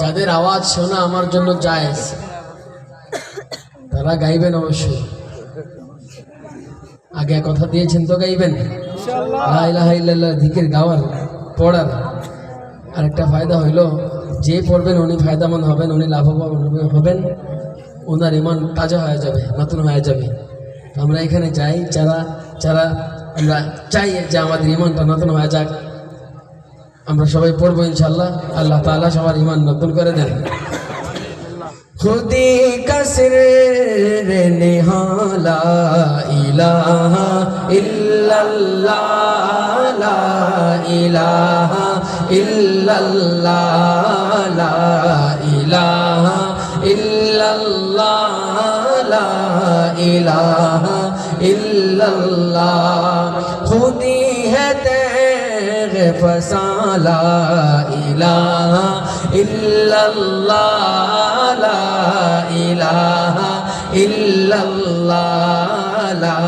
যাদের আওয়াজ শোনা আমার জন্য জায়েজ, তারা গাইবেন অবশ্যই। আগে কথা দিয়েছেন তো গাইবেন? গাওয়ার, পড়ার। আরেকটা ফায়দা হইল যে পড়বেন উনি ফায়দামন্দ হবেন, উনি লাভবান হবেন, ওনার ইমান তাজা হয়ে যাবে, নতুন হয়ে যাবে। আমরা এখানে যাই, যারা যারা আমরা চাই যে আমাদের ইমানটা নতুন হয়ে যাক, আমরা সবাই পড়ব ইনশাল্লাহ আল্লাহ তাআলা সবার ইমান নতুন করে দেন। খুদি কসর নিহালা ইলাহা ইল্লাল্লাহ ইলাহা ইল্লাল্লাহ, লা ইলাহা ইল্লাল্লাহ, লা ইলাহা ইল্লাল্লাহ। খুদি হে তেরে ফসালা ইলাহা ইল্লাল্লাহ, লা ইলাহা ইল্লাল্লাহ, লা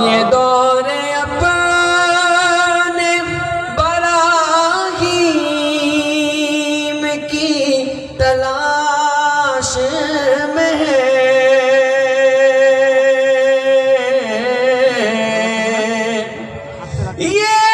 ये दौरे अपने बराहीम की तलाश में ये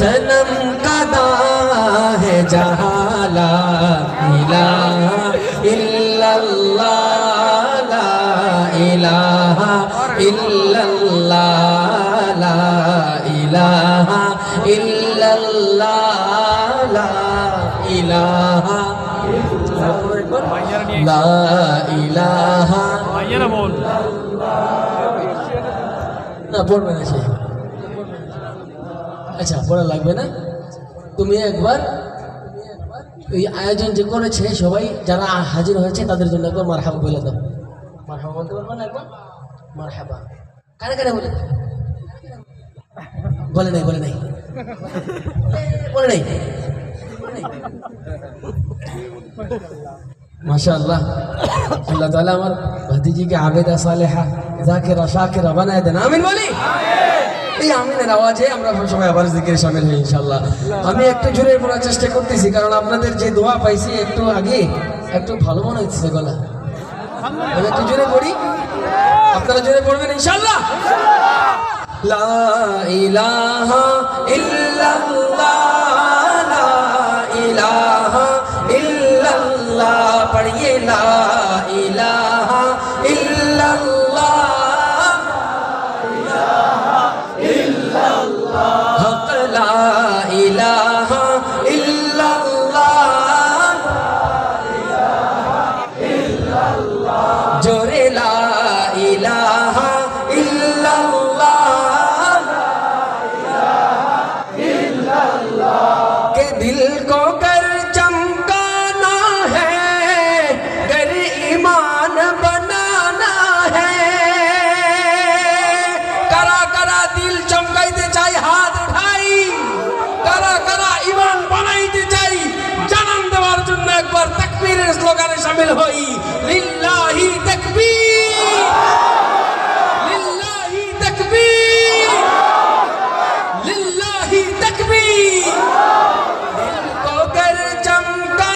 सनम कदा है जहाला इलाहा इल्लल्लाह ला इलाहा इल्लल्लाह ला इलाहा इल्लल्लाह ला इलाहा ला इलाहा ভাইয়েরা বল না পড়বে না সে আচ্ছা পড়া লাগবে না? তুমি একবার ওই আয়োজন যে করেছে, সবাই যারা হাজির হয়েছে, তাদের জন্য একবার মার হাবা বলে দাও। মার হাবা বলতে পারব না একবার? মার হাবা কানে কানে বলে? বলে নাই বলে নাই। বলে নাই। মাশাআল্লাহ। আল্লাহ তাআলা আমার ভাতিজিকে আবেদা সালেহা, জাকিরা, শাকিরা বানায় দেন। আমিন বলি। এই আমিনের আওয়াজে আমরা সবাই আবার জিকিরে সামিল হই ইনশাল্লাহ আমি একটু জোরে বলার চেষ্টা করতেছি, কারণ আপনাদের যে দোয়া পাইছি একটু আগে, একটু ভালো মনে হচ্ছে গলা। আমি একটু জোরে পড়ি আপনারা জোরে পড়বেন ইনশাল্লাহ লা ইলাহা ইলাহা इल्लल्लाह के दिल को कर चमकाना है कर ईमान बनाना है करा करा दिल चमकाइते চাই হাত উঠাই করা করা ইমান বানাইতে চাই জানান দেওয়ার জন্য একবার তাকবীরের স্লোগানে শামিল হই লিল্লাহ